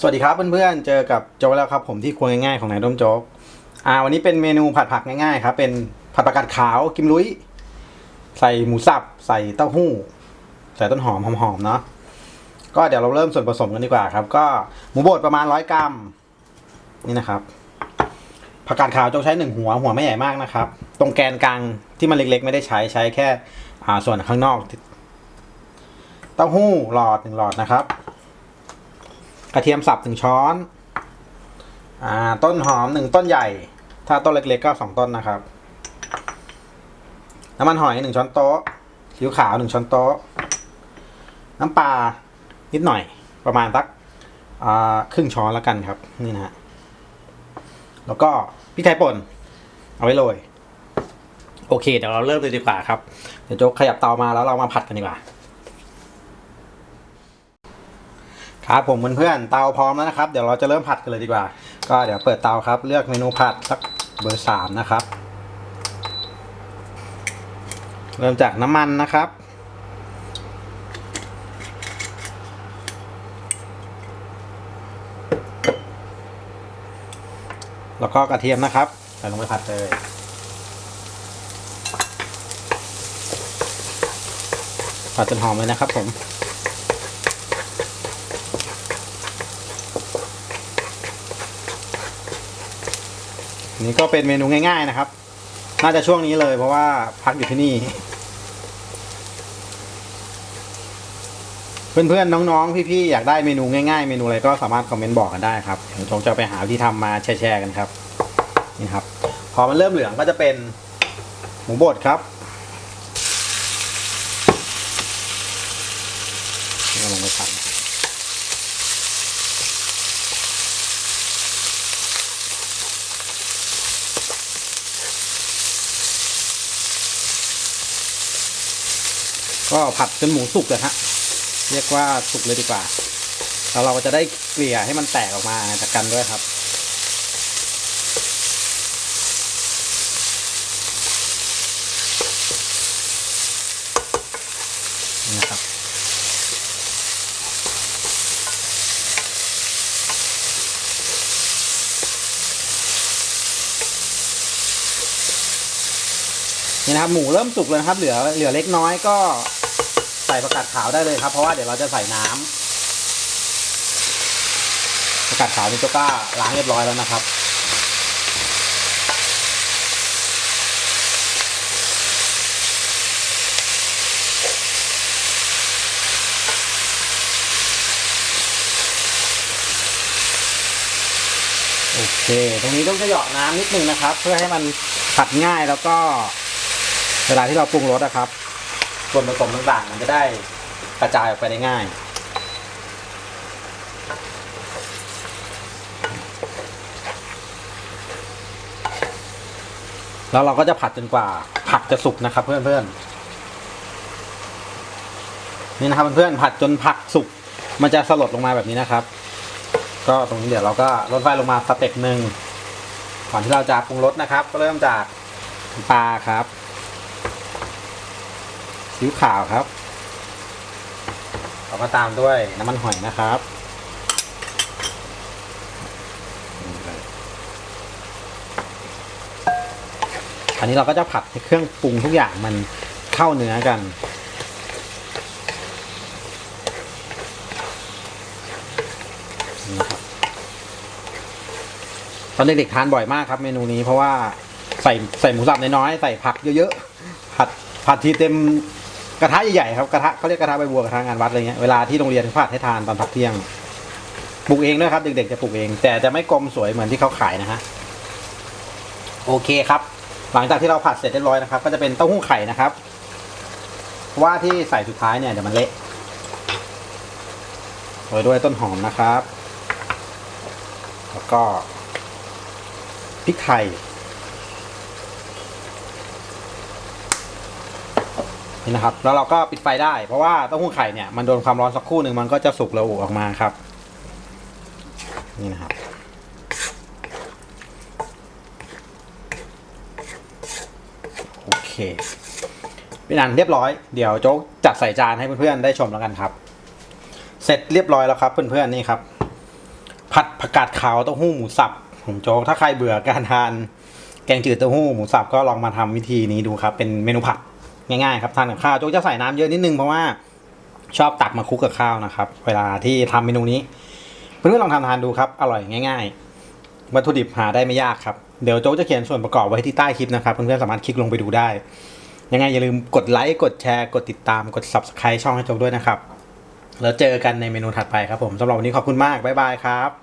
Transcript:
สวัสดีครับเพื่อนๆ เจอกับโจ๊กแล้วครับผมที่ครัวง่ายๆของนายร่มโจ๊ก อ่าวันนี้เป็นเมนูผัดผักง่ายๆครับ เป็นผัดผักกาดขาวกิมลุย ใส่หมูสับ ใส่เต้าหู้ ใส่ต้นหอมหอมๆเนาะ ก็เดี๋ยวเราเริ่มส่วนผสมกันดีกว่าครับ ก็หมูบดประมาณร้อยกรัม นี่นะครับ ผักกาดขาวจ๊กใช้หนึ่งหัวหัวไม่ใหญ่มากนะครับ ตรงแกนกลางที่มันเล็กๆ ไม่ได้ใช้ใช้แค่ส่วนข้างนอก เต้าหู้หลอดหนึ่งหลอดนะครับ กระเทียมสับหนึ่งช้อนอ่าต้นหอมหนึ่งต้นใหญ่ ถ้าต้นเล็กๆก็สองต้นนะครับ น้ำมันหอยหนึ่งช้อนโต๊ะซีอิ๊วขาวหนึ่งช้อนโต๊ะ น้ำปลานิดหน่อยประมาณสักอ่าครึ่งช้อนแล้วกันครับ นี่นะฮะแล้วก็พริกไทยป่น เอาไว้โรยโอเค เดี๋ยวเราเริ่มเลยดีกว่าครับ เดี๋ยวโจ๊กขยับเตามาแล้วเรามาผัดกันดีกว่า ครับผมเพื่อนๆเตาพร้อมแล้วนะครับ เดี๋ยวเราจะเริ่มผัดกันเลยดีกว่า ก็เดี๋ยวเปิดเตาครับ เลือกเมนูผัดสักเบอร์สามนะครับ เริ่มจากน้ำมันนะครับ แล้วก็กระเทียมนะครับใส่ลงไปผัดเลยผัดจนหอมเลยนะครับผม นนี้ก็เป็นเมนูง่าย ๆนะครับ น่าจะช่วงนี้เลยเพราะว่าพักอยู่ที่นี่ เพื่อนๆน้องๆ พี่ๆอยากได้เมนูง่ายๆ เมนูอะไรก็สามารถคอมเมนต์บอกกันได้ครับเดี๋ยวจะไปหาวิธีทำมาแชร์ๆกันครับนี่ครับ พอมันเริ่มเหลืองก็จะเป็นหมูบดครับนี่ลงไปผัด ก็ผัดจนหมูสุกเลยฮะ เรียกว่าสุกเลยดีกว่าแล้วเราก็จะได้เกลี่ยให้มันแตกออกมาจากกันด้วยครับ นี่นะครับ นี่นะครับหมูเริ่มสุกเลยนะครับ เหลือเหลือเล็กน้อยก็ ใส่ผักกาดขาวได้เลยครับ เพราะว่าเดี๋ยวเราจะใส่น้ำผักกาดขาวนี่เจ้ก้าล้างเรียบร้อยแล้วนะครับโอเค ตรงนี้ต้องจะหยอกน้ำนิดนึงนะครับ เพื่อให้มันผัดง่ายแล้วก็ เวลาที่เราปรุงรสนะครับ ส่วนผสมต่างๆ มันจะได้กระจายออกไปได้ง่าย แล้วเราก็จะผัดจนกว่าผักจะสุกนะครับเพื่อนๆนี่นะครับเพื่อนๆผัดจนผักสุกมันจะสลดลงมาแบบนี้นะครับ ก็ตรงนี้เดี๋ยวเราก็ลดไฟลงมาสเต็ปหนึ่งก่อนที่เราจะปรุงรสนะครับ ก็เริ่มจากปลาครับ ซีอิ๊วขาวครับเราก็ตามด้วยน้ำมันหอยนะครับอันนี้เราก็จะผัดให้เครื่องปรุงทุกอย่างมันเข้าเนื้อกันนี่นะครับตอนเด็กๆทานบ่อยมากครับ เมนูนี้เพราะว่าใส่ใส่หมูสับน้อยๆใส่ผักเยอะๆผัดผัดทีเต็ม กระทะใหญ่ๆครับกระทะเขาเรียกกระทะใบบัวกระทะงานวัดอะไรเงี้ยเวลาที่โรงเรียนเขาดให้ทานตอนพักเที่ยงปลูกเองด้วยครับ เด็กๆจะปลูกเอง แต่จะไม่กลมสวยเหมือนที่เขาขายนะฮะโอเคครับ หลังจากที่เราผัดเสร็จเรียบร้อยนะครับ ก็จะเป็นเต้าหู้ไข่นะครับเพราะว่าที่ใส่สุดท้ายเนี่ยเดี๋ยวมันเละโรยด้วยต้นหอมนะครับ แล้วก็พริกไทย นี่นะครับ แล้วเราก็ปิดไฟได้ เพราะว่าเต้าหู้ไข่เนี่ยมันโดนความร้อนสักครู่หนึ่งมันก็จะสุกระอุออกมาครับ นี่นะครับโอเคเป็นอันเรียบร้อย เดี๋ยวโจ๊กจัดใส่จานให้เพื่อนๆได้ชมแล้วกันครับ เสร็จเรียบร้อยแล้วครับเพื่อนๆนี่ครับ ผัดผักกาดขาวเต้าหู้หมูสับของโจ๊กถ้าใครเบื่อการทาน แกงจืดเต้าหู้หมูสับก็ลองมาทำวิธีนี้ดูครับ เป็นเมนูผัด ง่ายๆครับทานกับข้าวโจ๊กจะใส่น้ำเยอะนิดนึงเพราะว่าชอบตักมาคลุกกับข้าวนะครับ เวลาที่ทำเมนูนี้เพื่อนๆลองทำทานดูครับ อร่อยง่าย ๆ วัตถุดิบหาได้ไม่ยากครับ เดี๋ยวโจ๊กจะเขียนส่วนประกอบไว้ที่ใต้คลิปนะครับเพื่อนๆสามารถคลิกลงไปดูได้ ยังไงอย่าลืมกดไลค์กดแชร์กดติดตามกด subscribe ช่องให้โจ๊กด้วยนะครับแล้วเจอกันในเมนูถัดไปครับผมสำหรับวันนี้ขอบคุณมากบ๊ายบายครับ